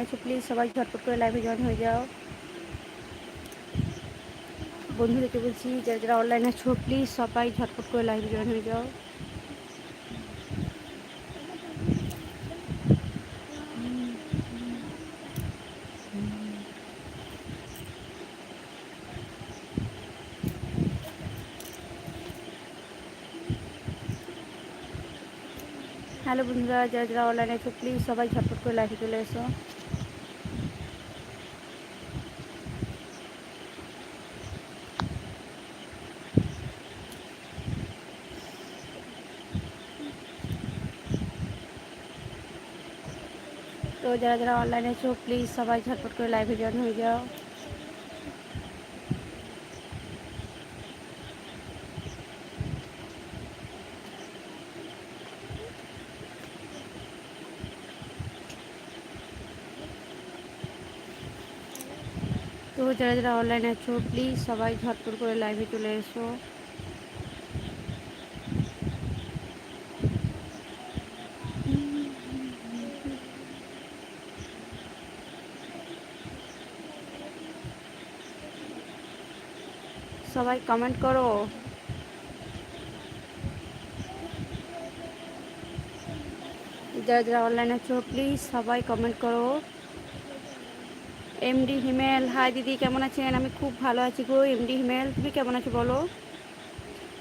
আছো প্লিজ সবাই ঝটপট করে লাইভে জয়েন হয়ে যাও। বন্ধুদেরকে বলছি, যারা যারা অনলাইনে আছো প্লিজ সবাই ঝটপট করে লাইভে জয়েন হয়ে যাও। হ্যালো বন্ধুরা, যারা যারা অনলাইনে আছো প্লিজ সবাই ঝটপট করে লাইভে চলে এসো। তো যারা যারা অনলাইনে আছো প্লিজ সবাই ঝটপট করে লাইভে জয়েন হয়ে যাও তো যারা যারা অনলাইনে আছো প্লিজ সবাই ঝটপট করে লাইভে চলে এসো সবাই কমেন্ট করো। যারা যারা অনলাইন আছো প্লিজ সবাই কমেন্ট করো। এমডি হিমেল হাই দিদি, কেমন আছেন? আমি খুব ভালো আছি গো। এমডি হিমেল তুমি কেমন আছো বলো?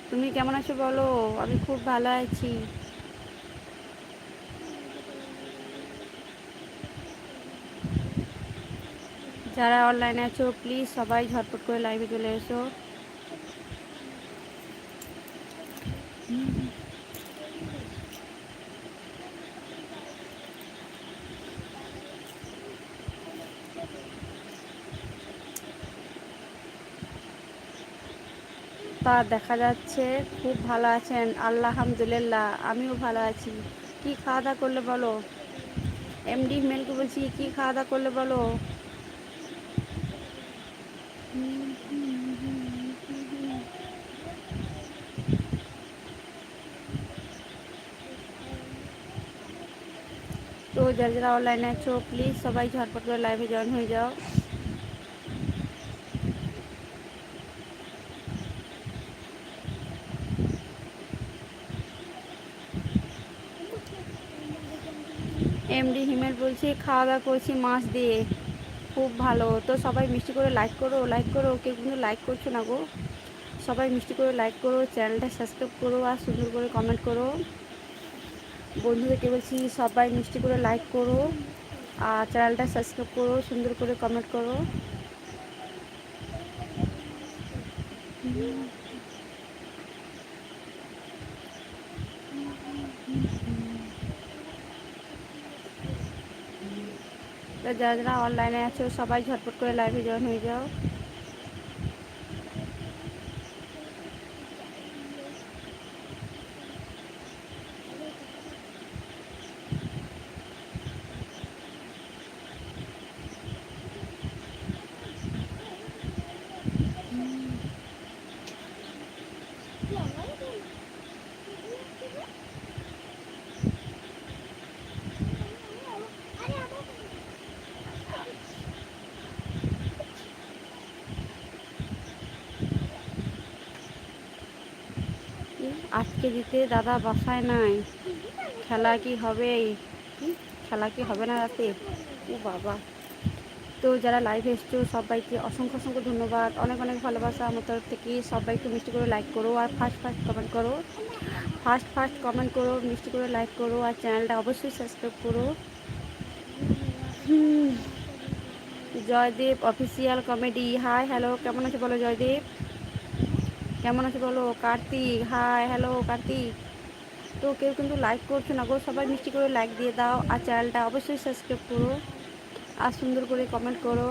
তুমি কেমন আছো বলো? আমি খুব ভালো আছি। যারা অনলাইনে আছো প্লিজ সবাই ঝটপট করে লাইভে চলে এসো। তা দেখা যাচ্ছে, খুব ভালো আছেন। আল্লাহ আল্লাহামদুলিল্লাহ আমিও ভালো আছি। কি খাওয়া দাওয়া করলে বলো? এমডি মেলকে বলছি, কি খাওয়া দাওয়া করলে বলো? তো যারা যারা অনলাইনে আছো প্লিজ সবাই ঝটপট করে লাইভে জয়েন হয়ে যাও। এমডি হিমেল বলছি, খাওয়া দাওয়া করছি মাছ দিয়ে। খুব ভালো। তো সবাই মিষ্টি করে লাইক করো লাইক করো। কেউ কিন্তু লাইক করছ না গো। সবাই মিষ্টি করে লাইক করো, চ্যানেলটা সাবস্ক্রাইব করো আর সুন্দর করে কমেন্ট করো। বন্ধুদেরকে বলছি, সবাই মিষ্টি করে লাইক করো আর চ্যানেলটা সাবস্ক্রাইব করো, সুন্দর করে কমেন্ট করো। যারা যারা অনলাইনে আছো সবাই ঝটপট করে লাইভে জয়েন হয়ে যাও। আজকে দিতে দাদা বাসায় নাই। খেলা কি হবে খেলা কি হবে না রাতে? ও বাবা। তো যারা লাইভ এসছো, সবাইকে অসংখ্য অসংখ্য ধন্যবাদ। অনেক অনেক ভালোবাসা আমার তরফ থেকে। সবাই একটু মিষ্টি করে লাইক করো আর ফার্স্ট ফার্স্ট কমেন্ট করো। ফার্স্ট ফার্স্ট কমেন্ট করো, মিষ্টি করে লাইক করো আর চ্যানেলটা অবশ্যই সাবস্ক্রাইব করো। Joydeb official comedy hi hello কেমন আছে বলো জয়দেব? কেমন আছে বলো? Kartik hi hello Kartik. তো কেউ কিন্তু লাইক করছ না গো, সবাই মিষ্টি করে লাইক দিয়ে দাও আর চ্যানেলটা অবশ্যই সাবস্ক্রাইব করো আর সুন্দর করে কমেন্ট করো।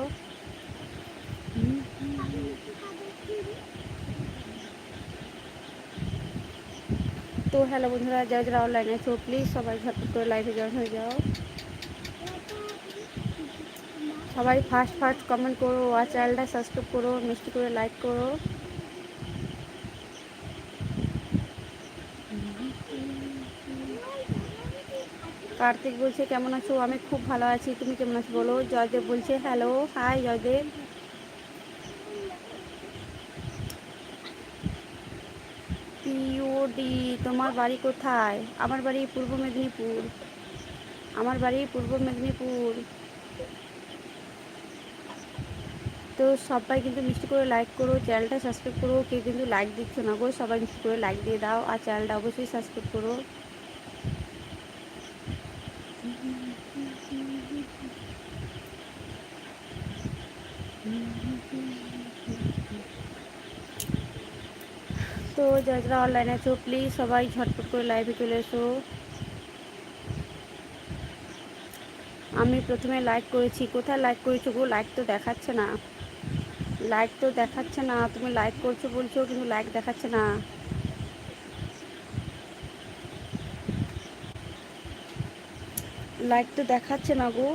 তো হ্যালো বন্ধুরা, যারা যারা অনলাইনে আছো প্লিজ সবাই ঝটপট করে লাইভে জয়েন হয়ে যাও। সবাই ফার্স্ট ফার্স্ট কমেন্ট করো আর চ্যানেলটা সাবস্ক্রাইব করো, মিষ্টি করে লাইক করো। কার্তিক বলছে, কেমন আছো? আমি খুব ভালো আছি। তুমি কেমন আছো? বলো। জয়দেব বলছে, হ্যালো, হাই জয়দেব। পিওডি তোমার বাড়ি কোথায়? আমার বাড়ি পূর্ব মেদিনীপুর। আমার বাড়ি পূর্ব মেদিনীপুর। তো সবাই কিন্তু মিষ্টি করে লাইক করো, চ্যানেলটা সাবস্ক্রাইব করো। কেউ কিন্তু লাইক দিচ্ছ না গো, সবাই মিষ্টি করে লাইক দিয়ে দাও। আর চ্যানেলটা অবশ্যই সাবস্ক্রাইব করো। তো যারা যারা অনলাইনে আছো প্লিজ সবাই ঝটপট করে লাইভে চলে এসো। আমি প্রথমে লাইক করেছি। কোথায় লাইক করেছ গো? লাইক তো দেখাচ্ছে না। লাইক তো দেখাচ্ছে না। তুমি লাইক করছ বলছো, কিন্তু লাইক দেখাচ্ছে না। লাইক তো দেখাচ্ছে না গো।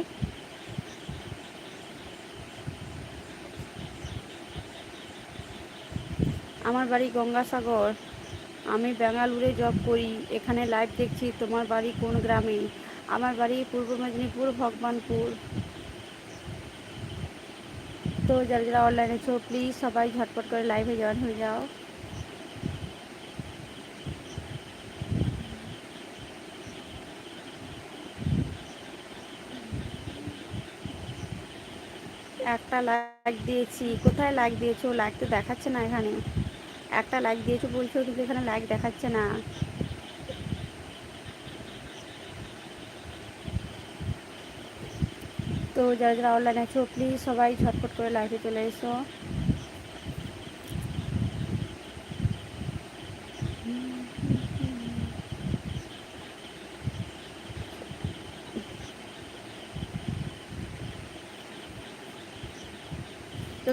আমার বাড়ি গঙ্গাসাগর। আমি বেঙ্গালুরে জব করি, এখানে লাইভ দেখছি তোমার বাড়ি কোন গ্রামে? আমার বাড়ি পূর্ব মেদিনীপুর, ভগবানপুর। তো যারা যারা অনলাইনে ছো প্লিজ সবাই ঝটপট করে লাইভে জয়েন হয়ে যাও। একটা লাইক দিয়েছি। কোথায় লাইক দিয়েছ? লাইক তো দেখাচ্ছে না এখানে। একটা লাইক দিয়েছ, বলছো কিন্তু এখানে লাইক দেখাচ্ছে না। তো যারা যারা অনলাইন আছো প্লিজ সবাই ছটফট করে লাইভে চলে এসো।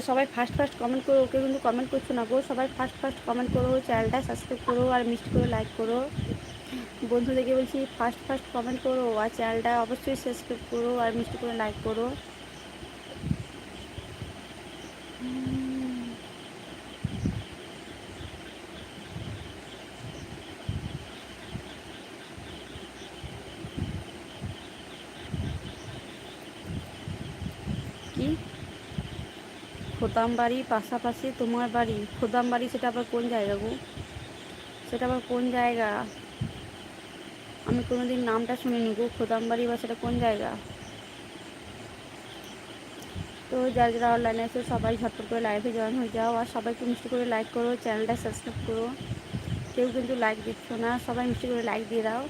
সবাই ফার্স্ট ফার্স্ট কমেন্ট করো, ওকে কিন্তু কমেন্ট করছ না গো। সবাই ফার্স্ট ফার্স্ট কমেন্ট করো, চ্যানেলটা সাবস্ক্রাইব করো আর মিষ্টি করে লাইক করো। বন্ধুদেরকে বলছি ফার্স্ট ফার্স্ট কমেন্ট করো আর চ্যানেলটা অবশ্যই সাবস্ক্রাইব করো আর মিষ্টি করে লাইক করো। কি? খোতাম বাড়ি পাশাপাশি তোমার বাড়ি। খোদাম বাড়ি সেটা আবার কোন জায়গা গো? সেটা আবার কোন জায়গা? আমি কোনোদিন নামটা শুনিনি গো খোদাম বাড়ি বা সেটা কোন জায়গা? তো যারা যারা অনলাইনে আছে সবাই ঝটপট করে লাইভে জয়েন হয়ে যাও আর সবাইকে মিষ্টি করে লাইক করো চ্যানেলটা সাবস্ক্রাইব করো। কেউ কিন্তু লাইক দিচ্ছ না, সবাই মিষ্টি করে লাইক দিয়ে দাও।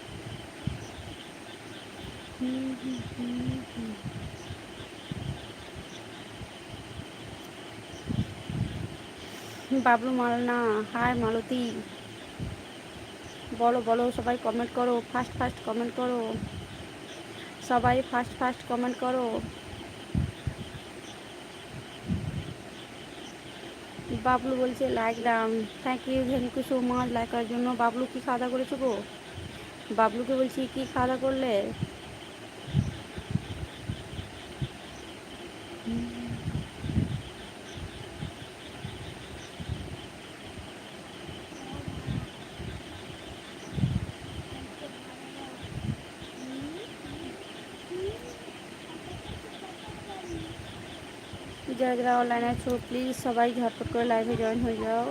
হুম হুম হুম হুম। বাবলু মালনা, হাই মালতি। বলো বলো, সবাই কমেন্ট করো ফার্স্ট ফার্স্ট কমেন্ট করো। সবাই ফার্স্ট ফার্স্ট কমেন্ট করো। বাবলু বলছে লাইক দাম thank you thank you so much like করার জন্য বাবলু কি খাওয়া দাওয়া করেছ গো? বাবলুকে বলছি, কি খাওয়া দাওয়া করলে? যারা যারা অনলাইনে আছো প্লিজ সবাই ঝটপট করে লাইভে জয়েন হয়ে যাও।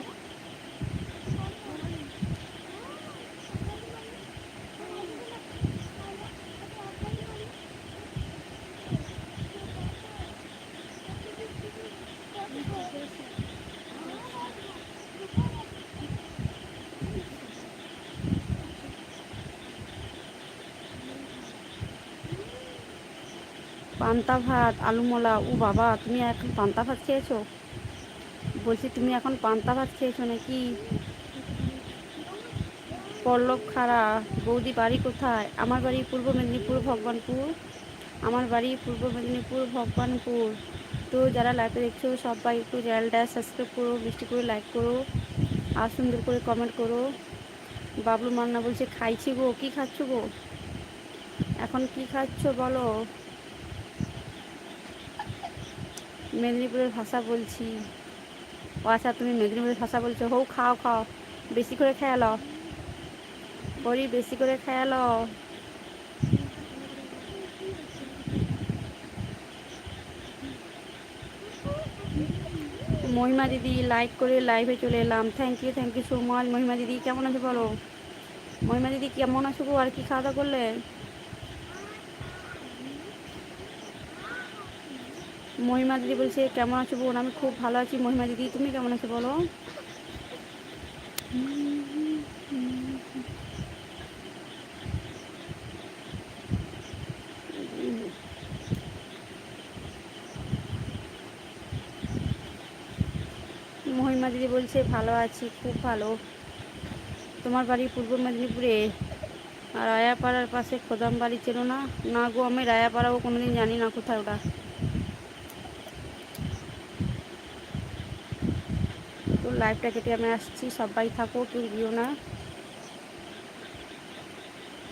পান্তা ভাত আলুমলা ও বাবা, তুমি এখন পান্তা ভাত খেয়েছো? বলছি, তুমি এখন পান্তা ভাত খেয়েছো নাকি? পল্লব খাড়া, বৌদি বাড়ি কোথায়? আমার বাড়ি পূর্ব মেদিনীপুর, ভগবানপুর। আমার বাড়ি পূর্ব মেদিনীপুর, ভগবানপুর। তো যারা লাইভে দেখছ, সবাই একটু চ্যানেলটা সাবস্ক্রাইব করো মিষ্টি করে লাইক করো, আর সুন্দর করে কমেন্ট করো। বাবলু মান্না বলছে, খাইছি গো, কী খাচ্ছ গো? এখন কি খাচ্ছ বলো? মেদিনীপুরের ভাষা বলছি। ও আচ্ছা তুমি মেদিনীপুরের ভাষা বলছো। হো, খাও খাও। বেশি করে খেয়াল বড়ি বেশি করে খেয়ালো মহিমা দিদি লাইক করে লাইভে চলে এলাম। Thank you thank you so much Mahima দিদি, কেমন আছো বলো? মহিমা দিদি, কেমন আছো গো? আর কি খাওয়া দাওয়া করলে? মহিমা দিদি বলছে, কেমন আছো বোন? আমি খুব ভালো আছি। মহিমা দিদি, তুমি কেমন আছো বলো? মহিমা দিদি বলছে, ভালো আছি, খুব ভালো। তোমার বাড়ি পূর্ব মেদিনীপুরে? রায়াপাড়ার পাশে খোদাম বাড়ি ছিল না? না গো, আমি রায়াপাড়াও কোনোদিন জানি না কোথায় ওটা তো লাইভটা কেটে আমি আসছি সবাই থাকো কেউ দিও না।